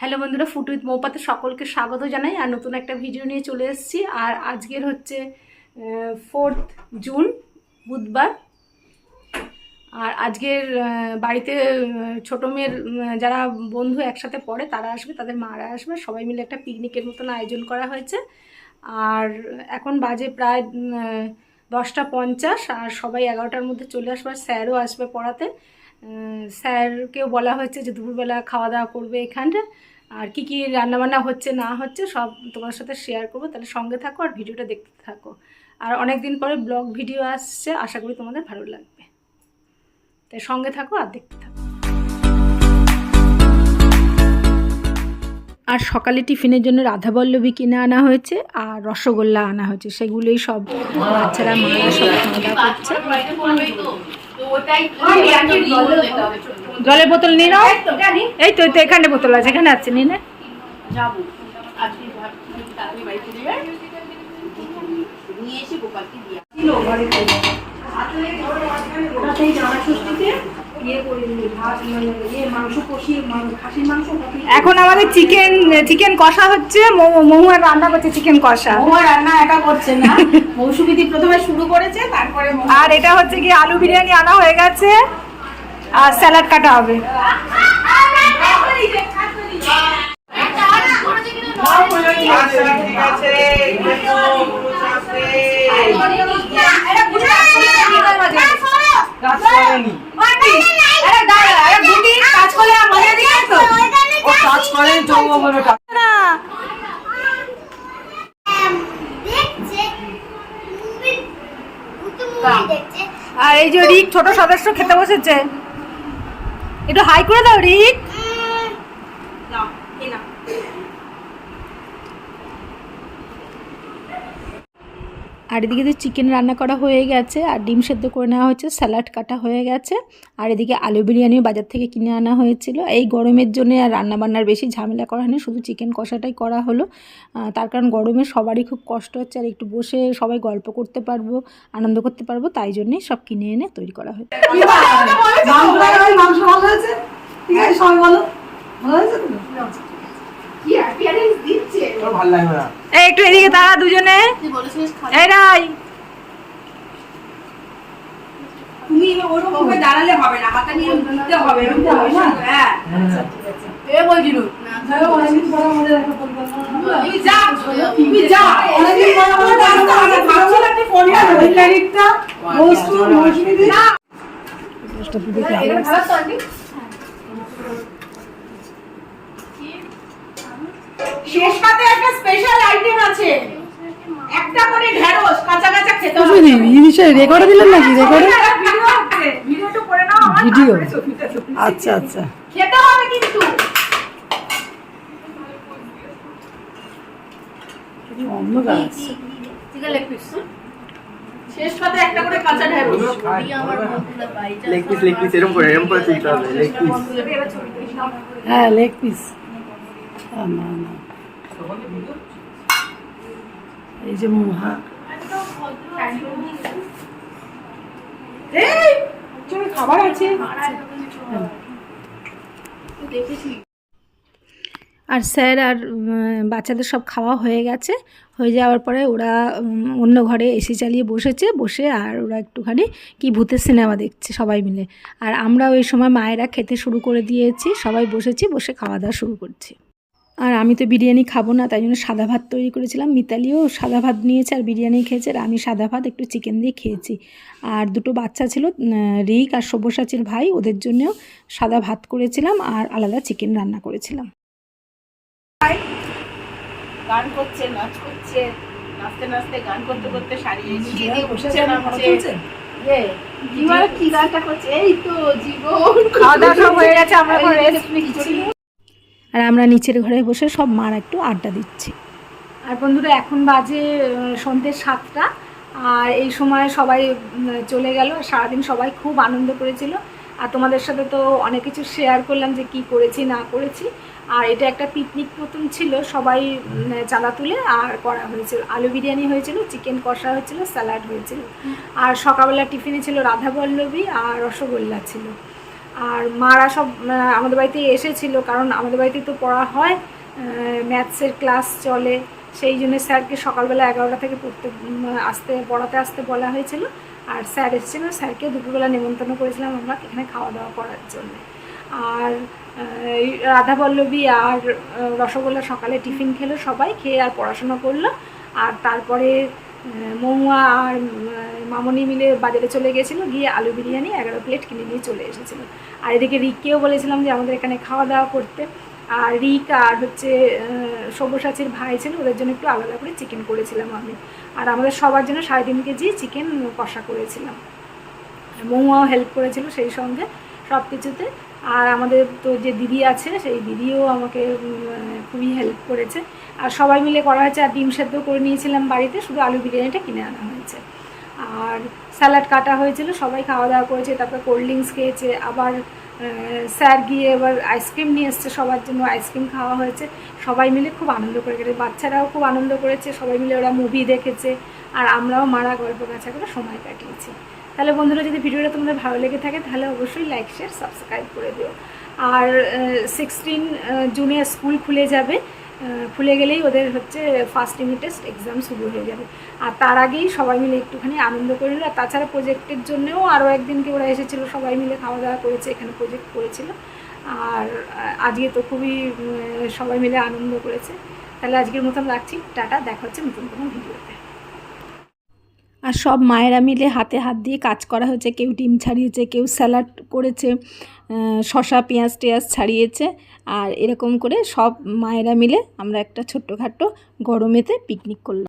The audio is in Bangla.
হ্যালো বন্ধুরা ফুড উইথ মৌপাতে সকলকে স্বাগত জানাই। আর নতুন একটা ভিডিও নিয়ে চলে এসেছি। আর আজকের হচ্ছে ফোর্থ জুন বুধবার। আর আজকের বাড়িতে ছোটো মেয়ের যারা বন্ধু একসাথে পড়ে, তারা আসবে, তাদের মারা আসবে। সবাই মিলে একটা পিকনিকের মতন আয়োজন করা হয়েছে। আর এখন বাজে প্রায় দশটা পঞ্চাশ। আর সবাই এগারোটার মধ্যে চলে আসবে। আর স্যারও আসবে পড়াতে। স্যারকেও বলা হয়েছে যে দুপুরবেলা খাওয়া দাওয়া করবে এখানে আর কি কী রান্নাবান্না হচ্ছে, না হচ্ছে, সব তোমার সাথে শেয়ার করব। তাহলে সঙ্গে থাকো আর ভিডিওটা দেখতে থাকো। আর অনেক দিন পরে ব্লগ ভিডিও আসছে, আশা করি তোমাদের ভালো লাগবে। তাই সঙ্গে থাকো আর দেখতে থাকো। আর সকালে টিফিনের জন্য রাধাবল্লভী কিনে আনা হয়েছে, আর রসগোল্লা আনা হয়েছে। সেগুলোই সব বাচ্চারা মারা সব খাওয়া দাওয়া করছে। জলের বোতল নিয়ে নাও। এই তো তো এখানে বোতল আছে এখানে আছে নিয়ে নে। যাবে। নিয়ে এসে গোপালকে দিয়ে এখন আমাদের চিকেন চিকেন কষা হচ্ছে মহুয়ার রান্না করছে চিকেন কষা। মহুয়া রান্না একা করছে না মৌসুমিদি প্রথমে শুরু করেছে তারপরে আর এটা হচ্ছে কি আলু বিরিয়ানি আনা হয়ে গেছে আর স্যালাড কাটা হবে। এই যে রিক ছোট সদস্য খেতে বসেছে। একটু হাই করে দাও রিক। আর এদিকে তো চিকেন রান্না করা হয়ে গেছে, আর ডিম সেদ্ধ করে নেওয়া হয়েছে স্যালাড কাটা হয়ে গেছে, আর এদিকে আলু বিরিয়ানিও বাজার থেকে কিনে আনা হয়েছিল। এই গরমের জন্য আর রান্না বান্নার বেশি ঝামেলা করা হয়নি, শুধু চিকেন কষাটাই করা হলো। তার কারণ গরমে সবারই খুব কষ্ট হচ্ছে, আর একটু বসে সবাই গল্প করতে পারব, আনন্দ করতে পারব, তাই জন্যই সব কিনে এনে তৈরি করা হয়েছে। ঠিক আছে, সবাই বলো। ভালো হয়েছে appearance দিচ্ছে। ভালো লাগবে না। এই একটু এদিকে তারা দুজনে। তুই বলেছিলিস খাবি। এই রাই। তুমি এবার ওরকম দাঁড়ালে হবে না হাতে নিয়ে দিতে হবে এরকম হবে না। হ্যাঁ। এ তুমি যা তুমি যা। অনেকদিন পরে আমাদের একটা আমরা ভাবছি না ফোন করব ওই তারিখটা মৌসুম মৌসুমি দিন এটা ভালো তো আন্টি শেষ পাতে একটা স্পেশাল আইটেম আছে। একটা করে ঢেঁড়স কাঁচা কাঁচা খেতে হবে। রেকর্ড দিলেন নাকি? রেকর্ড ভিডিও হচ্ছে ভিডিওটা করে নাও ভিডিও। আচ্ছা আচ্ছা। খেতে হবে কিন্তু। অন্য গাছ শেষ পাতে একটা করে কাঁচা ঢেঁড়স। লেগ পিস লেগ পিস এরকম করে এরকম করে তুলতে হবে লেগ পিস হ্যাঁ লেগ পিস না না। এই যে মুহা খাবার আছে। আর স্যার আর বাচ্চাদের সব খাওয়া হয়ে গেছে। হয়ে যাওয়ার পরে ওরা অন্য ঘরে এসি চালিয়ে বসেছে। বসে আর ওরা একটুখানি কি ভূতের সিনেমা দেখছে সবাই মিলে। আর আমরা ওই সময় মায়েরা খেতে শুরু করে দিয়েছি। সবাই বসেছি, বসে খাওয়া দাওয়া শুরু করছি। আর আমি তো বিরিয়ানি খাব না তাই জন্য সাদা ভাত তৈরি করেছিলাম। মিতালিও সাদা ভাত নিয়েছে আর বিরিয়ানি খেয়েছে আর আমি সাদা ভাত একটু চিকেন দিয়ে খেয়েছি। আর দুটো বাচ্চা ছিল রিক আর সব্যসাচীর ভাই ওদের জন্যও সাদা ভাত করেছিলাম আর আলাদা চিকেন রান্না করেছিলাম। গান করছে নাচ করছে নাচতে নাচতে গান করতে করতে সারিয়ে কি গানটা করছে? এই তো জীবন। খাওয়া দাওয়া হয়ে গেছে আমরা এখন রেস্ট নিচ্ছি। আর আমরা নিচের ঘরে বসে সব মার একটু আড্ডা দিচ্ছি। আর বন্ধুরা এখন বাজে সন্ধ্যে সাতটা আর এই সময় সবাই চলে গেল। সারাদিন সবাই খুব আনন্দ করেছিল। আর তোমাদের সাথে তো অনেক কিছু শেয়ার করলাম যে কি করেছি না করেছি। আর এটা একটা পিকনিক মতন ছিল সবাই চাঁদা তুলে আর করা হয়েছিল। আলু বিরিয়ানি হয়েছিল চিকেন কষা হয়েছিল স্যালাড হয়েছিল। আর সকালবেলা টিফিনে ছিল রাধাবল্লভী আর রসগোল্লা ছিল। আর মারা সব আমাদের বাড়িতে এসেছিল, কারণ আমাদের বাড়িতে তো পড়া হয় ম্যাথসের ক্লাস চলে, সেই জন্য স্যারকে সকালবেলা এগারোটা থেকে পড়তে আসতে, পড়াতে আসতে বলা হয়েছিল, আর স্যার এসেছিল, স্যারকে দুপুরবেলা নেমন্তন্ন করেছিলাম আমরা এখানে খাওয়া দাওয়া করার জন্য। আর এই রাধাবল্লভী আর রসগোল্লা সকালে টিফিন খেলো সবাই, খেয়ে আর পড়াশোনা করল, আর তারপরে মহুয়া আর মামনি মিলে বাজারে চলে গেছিল, গিয়ে আলু বিরিয়ানি, এগারো প্লেট কিনে নিয়ে চলে এসেছিল। আর এদিকে রিককেও বলেছিলাম যে আমাদের এখানে খাওয়া দাওয়া করতে। আর রিক আর হচ্ছে সব্যসাচীর ভাই ছিল, ওদের জন্য একটু আলাদা করে চিকেন করেছিলাম আমি। আর আমাদের সবার জন্য সাড়ে তিন কেজি চিকেন কষা করেছিলাম। মহুয়াও হেল্প করেছিল সেই সঙ্গে সব কিছুতে আর আমাদের তো যে দিদি আছে, সেই দিদিও আমাকে খুবই হেল্প করেছে। আর সবাই মিলে করা হয়েছে, আর ডিম সেদ্ধ করে নিয়েছিলাম বাড়িতে, শুধু আলু বিরিয়ানিটা কিনে আনা হয়েছে। আর স্যালাড কাটা হয়েছিল, সবাই খাওয়া দাওয়া করেছে, তারপর কোল্ড ড্রিঙ্কস খেয়েছে, আবার স্যার গিয়ে এবার আইসক্রিম নিয়ে এসছে, সবার জন্য আইসক্রিম খাওয়া হয়েছে। সবাই মিলে খুব আনন্দ করে গেছে বাচ্চারাও খুব আনন্দ করেছে, সবাই মিলে ওরা মুভি দেখেছে, আর আমরাও মারা গল্প গাছা করে সময় কাটিয়েছি। তাহলে বন্ধুরা, যদি ভিডিওটা তোমাদের ভালো লেগে থাকে, তাহলে অবশ্যই লাইক শেয়ার সাবস্ক্রাইব করে দিও। আর সিক্সটিন জুনে স্কুল খুলে যাবে। খুলে গেলেই ওদের হচ্ছে ফার্স্ট ইউনিট টেস্ট এক্সাম শুরু হয়ে যাবে। আর তার আগেই সবাই মিলে একটুখানি আনন্দ করে নিল আর তাছাড়া প্রজেক্টের জন্যও আরও একদিনকে ওরা এসেছিল, সবাই মিলে খাওয়া দাওয়া করেছে, এখানে প্রজেক্ট করেছিল। আর আজকে তো খুবই সবাই মিলে আনন্দ করেছে। তাহলে আজকের মতন রাখছি। টাটা, দেখা হচ্ছে নতুন কোনো ভিডিওতে আর সব মায়েরা মিলে হাতে হাত দিয়ে কাজ করা হয়েছে। কেউ ডিম ছাড়িয়েছে, কেউ স্যালাড করেছে শশা পেঁয়াজ টেয়াজ ছাড়িয়েছে আর এরকম করে সব মায়েরা মিলে আমরা একটা ছোট্টখাট্টো গরমেতে পিকনিক করলাম।